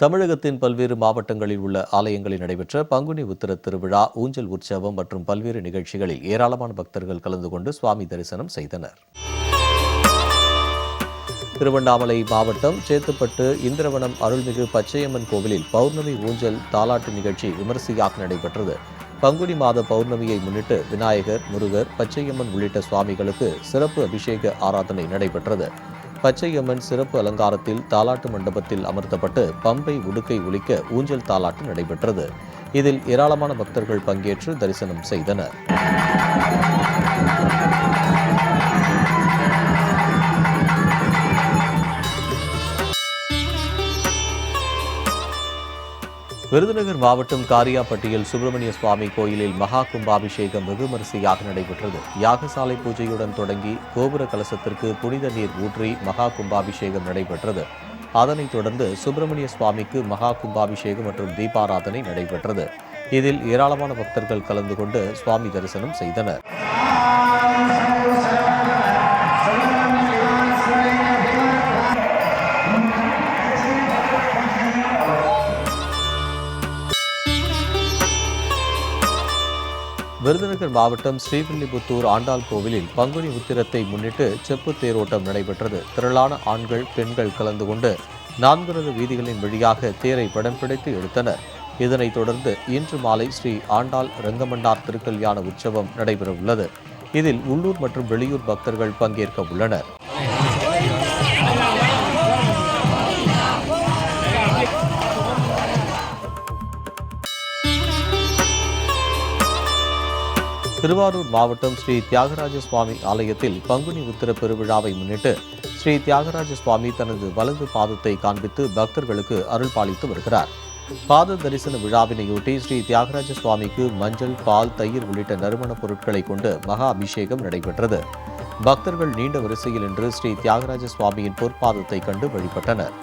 தமிழகத்தின் பல்வேறு மாவட்டங்களில் உள்ள ஆலயங்களில் நடைபெற்ற பங்குனி உத்திர திருவிழா ஊஞ்சல் உற்சவம் மற்றும் பல்வேறு நிகழ்ச்சிகளில் ஏராளமான பக்தர்கள் கலந்து கொண்டு சுவாமி தரிசனம் செய்தனர். திருவண்ணாமலை மாவட்டம் சேத்துப்பட்டு இந்திரவனம் அருள்மிகு பச்சையம்மன் கோவிலில் பௌர்ணமி ஊஞ்சல் தாலாட்டு நிகழ்ச்சி விமரிசையாக நடைபெற்றது. பங்குனி மாத பௌர்ணமியை முன்னிட்டு விநாயகர் முருகர் பச்சையம்மன் உள்ளிட்ட சுவாமிகளுக்கு சிறப்பு அபிஷேக ஆராதனை நடைபெற்றது. பச்சையம்மன் சிறப்பு அலங்காரத்தில் தாலாட்டு மண்டபத்தில் அமர்த்தப்பட்டு பம்பை உடுக்கை ஒலிக்க ஊஞ்சல் தாலாட்டு நடைபெற்றது. இதில் ஏராளமான பக்தர்கள் பங்கேற்று தரிசனம் செய்தனர். விருதுநகர் மாவட்டம் காரியாப்பட்டியில் சுப்பிரமணிய சுவாமி கோயிலில் மகா கும்பாபிஷேகம் வெகுமரிசையாக நடைபெற்றது. யாகசாலை பூஜையுடன் தொடங்கி கோபுர கலசத்திற்கு புனித நீர் ஊற்றி மகா கும்பாபிஷேகம் நடைபெற்றது. அதனைத் தொடர்ந்து சுப்பிரமணிய சுவாமிக்கு மகா கும்பாபிஷேகம் மற்றும் தீபாராதனை நடைபெற்றது. இதில் ஏராளமான பக்தர்கள் கலந்து கொண்டு சுவாமி தரிசனம் செய்தனர். விருதுநகர் மாவட்டம் ஸ்ரீவில்லிபுத்தூர் ஆண்டாள் கோவிலில் பங்குனி உத்திரத்தை முன்னிட்டு செப்பு தேரோட்டம் நடைபெற்றது. திரளான ஆண்கள் பெண்கள் கலந்து கொண்டு நான்கிறது வீதிகளின் வழியாக தேரை படம் பிடித்து எடுத்தனர். இதனைத் தொடர்ந்து இன்று மாலை ஸ்ரீ ஆண்டாள் ரங்கமன்னார் திருக்கல்யாண உற்சவம் நடைபெறவுள்ளது. இதில் உள்ளூர் மற்றும் வெளியூர் பக்தர்கள் பங்கேற்க உள்ளனர். திருவாரூர் மாவட்டம் ஸ்ரீ தியாகராஜ சுவாமி ஆலயத்தில் பங்குனி உத்திர பெருவிழாவை முன்னிட்டு ஸ்ரீ தியாகராஜ சுவாமி தனது வலது பாதத்தை காண்பித்து பக்தர்களுக்கு அருள் பாலித்து வருகிறார். பாத தரிசன விழாவினையொட்டி ஸ்ரீ தியாகராஜ சுவாமிக்கு மஞ்சள் பால் தயிர் உள்ளிட்ட நறுமணப் பொருட்களை கொண்டு மகா அபிஷேகம் நடைபெற்றது. பக்தர்கள் நீண்ட வரிசையில் நின்று ஸ்ரீ தியாகராஜ சுவாமியின் பொற்பாதத்தை கண்டு வழிபட்டனர்.